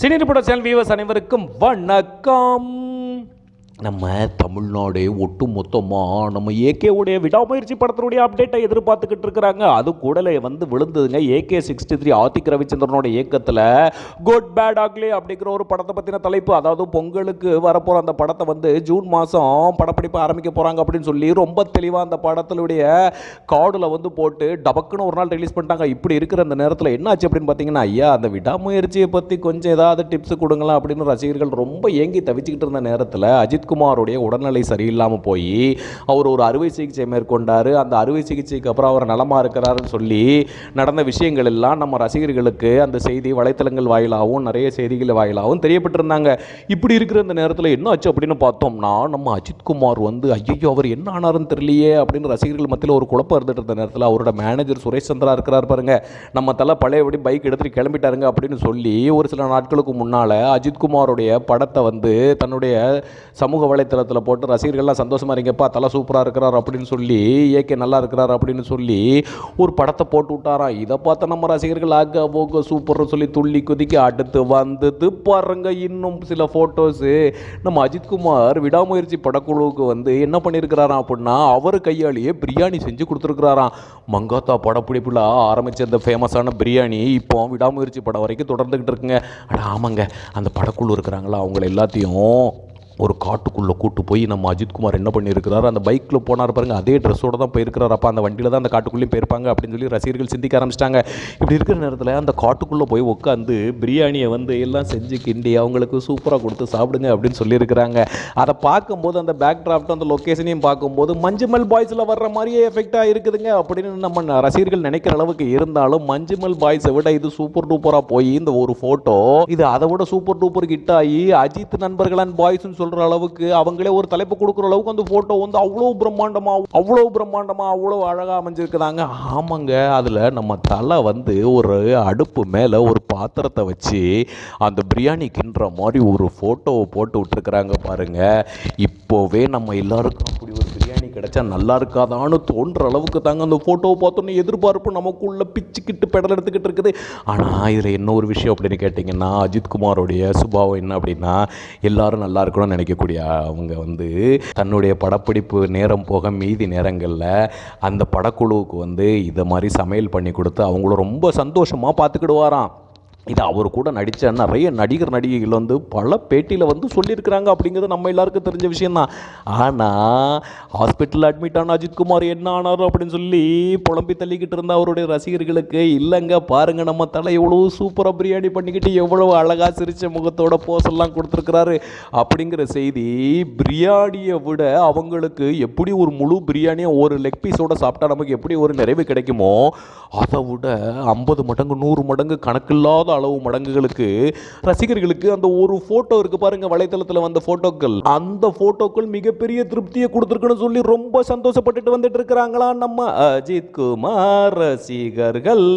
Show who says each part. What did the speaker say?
Speaker 1: சினிபுட channel viewers அனைவருக்கும் வணக்கம். நம்ம தமிழ்நாடு ஒட்டு மொத்தமாக நம்ம ஏகேவுடைய விடாமுயற்சி படத்தினுடைய அப்டேட்டை எதிர்பார்த்துக்கிட்டு இருக்கிறாங்க. அது கூடலை வந்து விழுந்ததுங்க. ஏகே சிக்ஸ்டி த்ரீ ஆதிக் ரவிச்சந்திரனோட இயக்கத்தில் குட் பேட் ஆக்லே அப்படிங்கிற ஒரு படத்தை பற்றின தலைப்பு. அதாவது பொங்கலுக்கு வரப்போகிற அந்த படத்தை வந்து ஜூன் மாதம் படப்பிடிப்பு ஆரம்பிக்க போகிறாங்க அப்படின்னு சொல்லி ரொம்ப தெளிவாக அந்த படத்தினுடைய கார்டில் வந்து போட்டு டபக்குன்னு ஒரு நாள் ரிலீஸ் பண்ணிட்டாங்க. இப்படி இருக்கிற அந்த நேரத்தில் என்னாச்சு அப்படின்னு பார்த்தீங்கன்னா ஐயா அந்த விடாமுயற்சியை பற்றி கொஞ்சம் ஏதாவது டிப்ஸ் கொடுங்களேன் அப்படின்னு ரசிகர்கள் ரொம்ப ஏங்கி தவிச்சுக்கிட்டு இருந்த நேரத்தில் அஜித் சிவகுமாருடைய உடல்நிலை சரியில்லாமல் போய் அவர் ஒரு அறுவை சிகிச்சை மேற்கொண்டார். அந்த அறுவை சிகிச்சைக்கு அப்புறம் அவர் நலமாக இருக்கிறாருன்னு சொல்லி நடந்த விஷயங்கள் எல்லாம் நம்ம ரசிகர்களுக்கு அந்த செய்தி வலைத்தளங்கள் வாயிலாகவும் நிறைய செய்திகள் வாயிலாகவும் தெரியப்பட்டிருந்தாங்க. இப்படி இருக்கிற அந்த நேரத்தில் என்ன ஆச்சு அப்படின்னு பார்த்தோம்னா நம்ம அஜித்குமார் வந்து ஐயோ அவர் என்ன ஆனாருன்னு தெரியலையே அப்படின்னு ரசிகர்கள் மத்தியில் ஒரு குழப்பம் இருந்துட்டு இருந்த நேரத்தில் அவரோட மேனேஜர் சுரேஷ் சந்திரா இருக்கிறார் பாருங்க. நம்ம தலை பழையபடி பைக் எடுத்துகிட்டு கிளம்பிட்டாருங்க அப்படின்னு சொல்லி ஒரு சில நாட்களுக்கு முன்னால் அஜித்குமாருடைய படத்தை வந்து தன்னுடைய சமூக வலைத்தளத்தில் போட்டு ரசிகர்கள்லாம் சந்தோஷமாக இருங்கப்பா தலை சூப்பராக இருக்கிறார் அப்படின்னு சொல்லி ஏகே நல்லா இருக்கிறார் அப்படின்னு சொல்லி ஒரு படத்தை போட்டு விட்டாராம் இதை பார்த்த நம்ம ரசிகர்கள் ஆக போக சூப்பர்னு சொல்லி துள்ளி குதிக்க அடுத்து வந்தது பாருங்க இன்னும் சில ஃபோட்டோஸு நம்ம அஜித்குமார் விடாமுயற்சி படக்குழுவுக்கு வந்து என்ன பண்ணியிருக்கிறாராம் அப்படின்னா அவர் கையாலேயே பிரியாணி செஞ்சு கொடுத்துருக்குறாராம் மங்காத்தா படப்பிடிப்பில் ஆரம்பித்த அந்த ஃபேமஸான பிரியாணி இப்போ விடாமுயற்சி படம் வரைக்கும் தொடர்ந்துக்கிட்டு இருக்குங்க. அட ஆமாங்க. அந்த படக்குழு இருக்கிறாங்களா? அவங்கள எல்லாத்தையும் ஒரு காட்டுக்குள்ளே கூட்டு போய் நம்ம அஜித்குமார் என்ன பண்ணியிருக்கிறாரு அந்த பைக்கில் போனார் பாருங்கள் அதே ட்ரெஸ்ஸோட தான் போயிருக்கிறார். அப்போ அந்த வண்டியில் தான் அந்த காட்டுக்குள்ளேயும் போயிருப்பாங்க அப்படின்னு சொல்லி ரசிகர்கள் சிந்திக்க ஆரம்பிச்சிட்டாங்க. இப்படி இருக்கிற நேரத்தில் அந்த காட்டுக்குள்ளே போய் உட்காந்து பிரியாணியை வந்து எல்லாம் செஞ்சு கிண்டி அவங்களுக்கு சூப்பராக கொடுத்து சாப்பிடுங்க அப்படின்னு சொல்லியிருக்கிறாங்க. அதை பார்க்கும்போது அந்த பேக் டிராஃப்ட் அந்த லொக்கேஷனையும் பார்க்கும்போது மஞ்சுமல் பாய்ஸில் வர்ற மாதிரியே எஃபெக்டாக இருக்குதுங்க அப்படின்னு நம்ம ரசிகர்கள் நினைக்கிற அளவுக்கு இருந்தாலும் மஞ்சுமல் பாய்ஸை விட இது சூப்பர் டூப்பராக போய் இந்த ஒரு ஃபோட்டோ இது அதை விட சூப்பர் டூப்பர் கிட்ட ஆகி அஜித் நண்பர்கள் அண்ட் பாய்ஸ்னு சொல்கிற அளவுக்கு அவங்களே ஒரு தலைப்பு கொடுக்குற அளவுக்கு அந்த ஃபோட்டோ வந்து அவ்வளோ பிரம்மாண்டமாக அவ்வளோ பிரம்மாண்டமாக அவ்வளோ அழகாக அமைஞ்சிருக்குதாங்க. ஆமாங்க அதில் நம்ம தலை வந்து ஒரு அடுப்பு மேலே ஒரு பாத்திரத்தை வச்சு அந்த பிரியாணி கிண்டுற மாதிரி ஒரு ஃபோட்டோவை போட்டு விட்டுருக்குறாங்க பாருங்கள் இப்போவே நம்ம எல்லாருக்கும் கிடைச்சா நல்லா இருக்காதான்னு தோன்ற அளவுக்கு தாங்க அந்த ஃபோட்டோவை பார்த்தோன்னே எதிர்பார்ப்பு நமக்குள்ள பிச்சுக்கிட்டு பெடல் எடுத்துக்கிட்டு இருக்குது. ஆனால் இதில் என்ன ஒரு விஷயம் அப்படின்னு கேட்டிங்கன்னா அஜித்குமாரோடைய சுபாவம் என்ன அப்படின்னா எல்லாரும் நல்லா இருக்கணும்னு நினைக்கக்கூடிய அவங்க வந்து தன்னுடைய படப்பிடிப்பு நேரம் போக மீதி நேரங்களில் அந்த படக்குழுவுக்கு வந்து இதை மாதிரி சமையல் பண்ணி கொடுத்து அவங்கள ரொம்ப சந்தோஷமாக பார்த்துக்கிடுவாராம். இது அவர் கூட நடித்த நிறைய நடிகர் நடிகைகள் வந்து பல பேட்டியில் வந்து சொல்லியிருக்கிறாங்க அப்படிங்கிறது நம்ம எல்லாருக்கும் தெரிஞ்ச விஷயந்தான் ஆனால் ஹாஸ்பிட்டலில் அட்மிட் ஆன அஜித்குமார் என்ன ஆனாரோ அப்படின்னு சொல்லி புலம்பி தள்ளிக்கிட்டு இருந்த அவருடைய ரசிகர்களுக்கு இல்லைங்க பாருங்க நம்ம தலை எவ்வளோ சூப்பராக பிரியாணி பண்ணிக்கிட்டு எவ்வளோ அழகாக சிரித்த முகத்தோட போசெல்லாம் கொடுத்துருக்கிறாரு. அப்படிங்கிற செய்தி பிரியாணியை விட அவங்களுக்கு எப்படி ஒரு முழு பிரியாணியை ஒரு லெக் பீஸோட சாப்பிட்டா நமக்கு எப்படி ஒரு நிறைவு கிடைக்குமோ அதை விட ஐம்பது மடங்கு நூறு மடங்கு கணக்கில்லாத அளவு மடங்குகளுக்கு ரசிகர்களுக்கு அந்த ஒரு ஃபோட்டோ இருக்கு பாருங்க வலைத்தளத்தில் வந்த ஃபோட்டோக்கள் அந்த ஃபோட்டோக்கள் மிகப்பெரிய திருப்தியை கொடுத்துருக்குன்னு சொல்லி ரொம்ப சந்தோஷப்பட்டுட்டு வந்துட்டு இருக்கிறாங்களா நம்ம அஜித் குமார் ரசிகர்கள்.